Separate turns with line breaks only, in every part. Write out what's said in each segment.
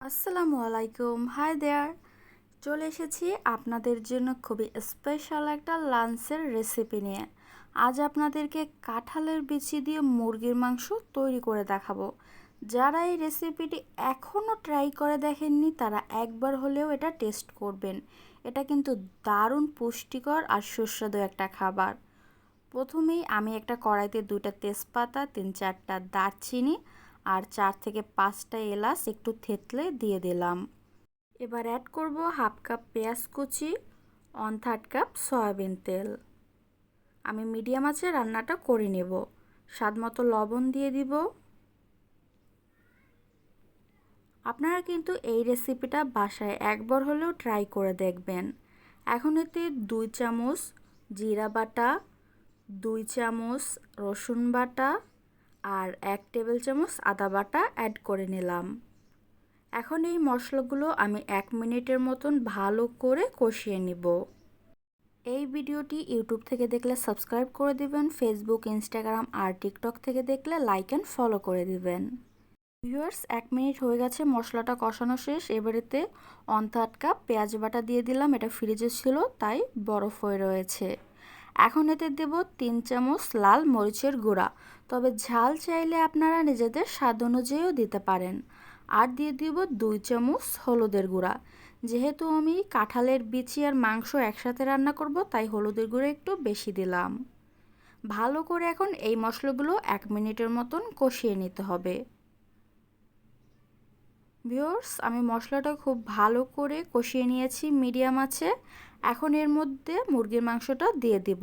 আসসালামু আলাইকুম। Hi there চলে এসেছি আপনাদের জন্য খুবই স্পেশাল একটা লাঞ্চের রেসিপি নিয়ে। আজ আপনাদেরকে কাঁঠালের বিচি দিয়ে মুরগির মাংস তৈরি করে দেখাবো। যারা এই রেসিপিটি এখনও ট্রাই করে দেখেননি, তারা একবার হলেও এটা টেস্ট করবেন। এটা কিন্তু দারুণ পুষ্টিকর আর সুস্বাদু একটা খাবার। প্রথমেই আমি একটা কড়াইতে দুইটা তেজপাতা, তিন চারটা দারচিনি আর চার থেকে পাঁচটা এলাচ একটু থেতলে দিয়ে দিলাম। এবার অ্যাড করব হাফ কাপ পেঁয়াজ কুচি ওয়ান থার্ড কাপ সয়াবিন তেল। আমি মিডিয়াম আছে রান্নাটা করে নেব। স্বাদ মতো লবণ দিয়ে দিব। আপনারা কিন্তু এই রেসিপিটা বাসায় একবার হলেও ট্রাই করে দেখবেন। এখন এতে দুই চামচ জিরা বাটা, দুই চামচ রসুন বাটা আর এক টেবিল চামচ আদা বাটা অ্যাড করে নিলাম। এখন এই মশলাগুলো আমি এক মিনিটের মতন ভালো করে কষিয়ে নিব। এই ভিডিওটি ইউটিউব থেকে দেখলে সাবস্ক্রাইব করে দিবেন, ফেসবুক, ইনস্টাগ্রাম আর টিকটক থেকে দেখলে লাইক অ্যান্ড ফলো করে দিবেন। ভিউয়ার্স, এক মিনিট হয়ে গেছে মশলাটা কষানো শেষ। এবারেতে অন থার্ড কাপ পেঁয়াজ বাটা দিয়ে দিলাম। এটা ফ্রিজে ছিল, তাই বরফ হয়ে রয়েছে। এখন এতে দেব তিন চামচ লাল মরিচের গুঁড়া। তবে ঝাল চাইলে আপনারা নিজেদের স্বাদ অনুযায়ীও দিতে পারেন। আর দিয়ে দিব দুই চামচ হলুদের গুঁড়া। যেহেতু আমি কাঁঠালের বিচি আর মাংস একসাথে রান্না করব, তাই হলুদের গুঁড়ো একটু বেশি দিলাম। ভালো করে এখন এই মশলাগুলো এক মিনিটের মতন কষিয়ে নিতে হবে। ভিওর্স আমি মশলাটা খুব ভালো করে কষিয়ে নিয়েছি, মিডিয়াম আছে। এখন এর মধ্যে মুরগির মাংসটা দিয়ে দিব।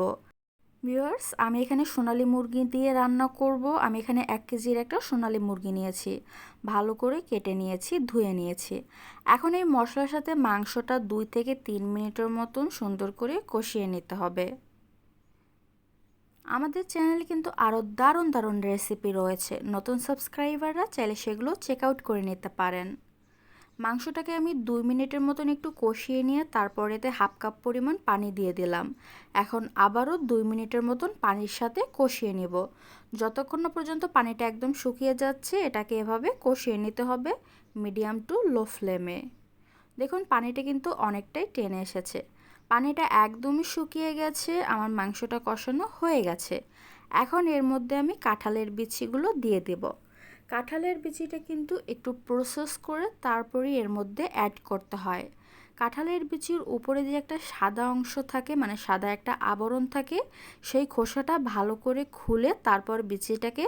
ভিওর্স আমি এখানে সোনালি মুরগি দিয়ে রান্না করব। আমি এখানে এক কেজির একটা সোনালি মুরগি নিয়েছি। ভালো করে কেটে নিয়েছি, ধুয়ে নিয়েছি। এখন এই মশলার সাথে মাংসটা দুই থেকে তিন মিনিটের মতন সুন্দর করে কষিয়ে নিতে হবে। আমাদের চ্যানেলে কিন্তু আরও দারুণ দারুণ রেসিপি রয়েছে। নতুন সাবস্ক্রাইবাররা চাইলে সেগুলো চেক আউট করে নিতে পারেন। মাংসটাকে আমি দুই মিনিটের মতন একটু কষিয়ে নিয়ে তারপর এতে হাফ কাপ পরিমাণ পানি দিয়ে দিলাম। এখন আবারও দুই মিনিটের মতন পানির সাথে কষিয়ে নেব। যতক্ষণ না পর্যন্ত পানিটা একদম শুকিয়ে যাচ্ছে, এটাকে এভাবে কষিয়ে নিতে হবে মিডিয়াম টু লো ফ্লেমে। দেখুন, পানিটা কিন্তু অনেকটাই টেনে এসেছে। পানিটা একদমই শুকিয়ে গেছে, আমার মাংসটা কষানো হয়ে গেছে। এখন এর মধ্যে আমি কাঁঠালের বিচিগুলো দিয়ে দেবো। কাঁঠালের বিচিটা কিন্তু একটু প্রসেস করে তারপরেই এর মধ্যে অ্যাড করতে হয়। কাঁঠালের বিচির উপরে যে একটা সাদা অংশ থাকে মানে সাদা একটা আবরণ থাকে, সেই খোসাটা ভালো করে খুলে তারপর বিচিটাকে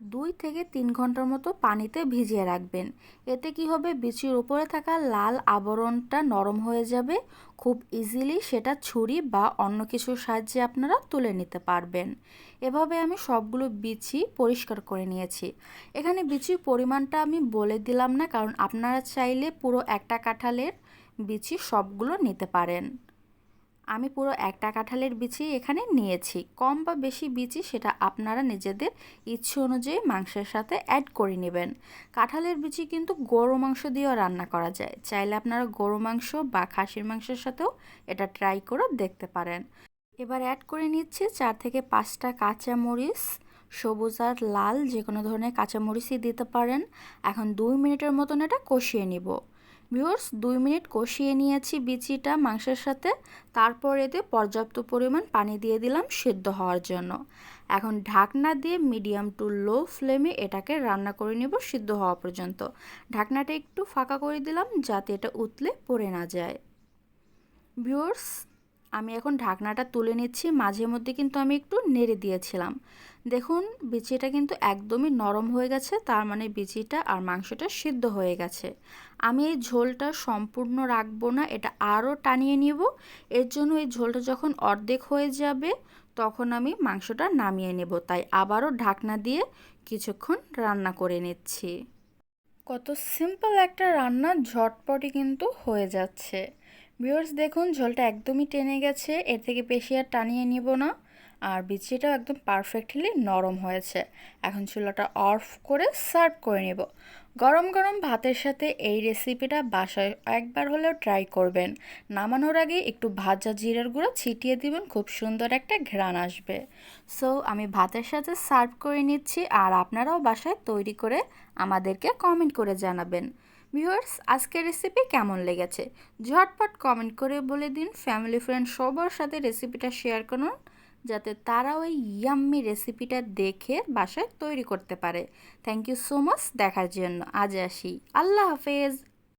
দুই থেকে তিন ঘণ্টার মতো পানিতে ভিজিয়ে রাখবেন। এতে কি হবে? বিচির উপরে থাকা লাল আবরণটা নরম হয়ে যাবে। খুব ইজিলি সেটা ছুরি বা অন্য কিছুর সাহায্যে আপনারা তুলে নিতে পারবেন। এভাবে আমি সবগুলো বিচি পরিষ্কার করে নিয়েছি। এখানে বিচির পরিমাণটা আমি বলে দিলাম না, কারণ আপনারা চাইলে পুরো একটা কাঁঠালের বিচি সবগুলো নিতে পারেন। আমি পুরো একটা কাঁঠালের বিচি এখানে নিয়েছি। কম বা বেশি বিচি সেটা আপনারা নিজেদের ইচ্ছে অনুযায়ী মাংসের সাথে অ্যাড করে নেবেন। কাঁঠালের বিচি কিন্তু গরু মাংস দিয়েও রান্না করা যায়। চাইলে আপনারা গরু মাংস বা খাসির মাংসের সাথেও এটা ট্রাই করে দেখতে পারেন। এবার অ্যাড করে নিচ্ছি চার থেকে পাঁচটা কাঁচা মরিচ সবুজ আর লাল যে কোনো ধরনের কাঁচামরিচই দিতে পারেন। এখন দুই মিনিটের মতন এটা কষিয়ে নিব। ভিউর্স দুই মিনিট কষিয়ে নিয়েছি বিচিটা মাংসের সাথে। তারপর এতে পর্যাপ্ত পরিমাণ পানি দিয়ে দিলাম সিদ্ধ হওয়ার জন্য। এখন ঢাকনা দিয়ে মিডিয়াম টু লো ফ্লেমে এটাকে রান্না করে নেব সিদ্ধ হওয়া পর্যন্ত। ঢাকনাটা একটু ফাঁকা করে দিলাম যাতে এটা উতলে পড়ে না যায়। ভিউর্স আমি এখন ঢাকনাটা তুলে নিচ্ছি। মাঝে মধ্যে কিন্তু আমি একটু নেড়ে দিয়েছিলাম। দেখুন, বিচিটা কিন্তু একদমই নরম হয়ে গেছে, তার মানে বিচিটা আর মাংসটা সিদ্ধ হয়ে গেছে। আমি এই ঝোলটা সম্পূর্ণ রাখব না, এটা আরও টানিয়ে নিব। এর জন্য এই ঝোলটা যখন অর্ধেক হয়ে যাবে, তখন আমি মাংসটা নামিয়ে নেব। তাই আবারও ঢাকনা দিয়ে কিছুক্ষণ রান্না করে নিচ্ছি। কত সিম্পল একটা রান্না ঝটপটই কিন্তু হয়ে যাচ্ছে। ভিউয়ার্স, দেখুন, ঝোলটা একদমই টেনে গেছে, এর থেকে বেশি আর টানিয়ে নিব না। আর বিচিটাও একদম পারফেক্টলি নরম হয়েছে। এখন চুলাটা অফ করে সার্ভ করে নেব। গরম গরম ভাতের সাথে এই রেসিপিটা বাসায় একবার হলেও ট্রাই করবেন। নামানোর আগে একটু ভাজা জিরার গুঁড়ো ছিটিয়ে দিবেন, খুব সুন্দর একটা ঘ্রাণ আসবে। সো আমি ভাতের সাথে সার্ভ করে নিচ্ছি আর আপনারাও বাসায় তৈরি করে আমাদেরকে কমেন্ট করে জানাবেন। ভিউয়ার্স আজকের রেসিপি কেমন লেগেছে? ঝটপট কমেন্ট করে বলে দিন। ফ্যামিলি ফ্রেন্ড সবার সাথে রেসিপিটা শেয়ার করুন। যাতে তারা ওই ইয়াম্মি রেসিপিটা দেখে বাসায় তৈরি করতে পারে। থ্যাংক ইউ সো মাচ দেখার জন্য। আজ আসি। আল্লাহ হাফেজ।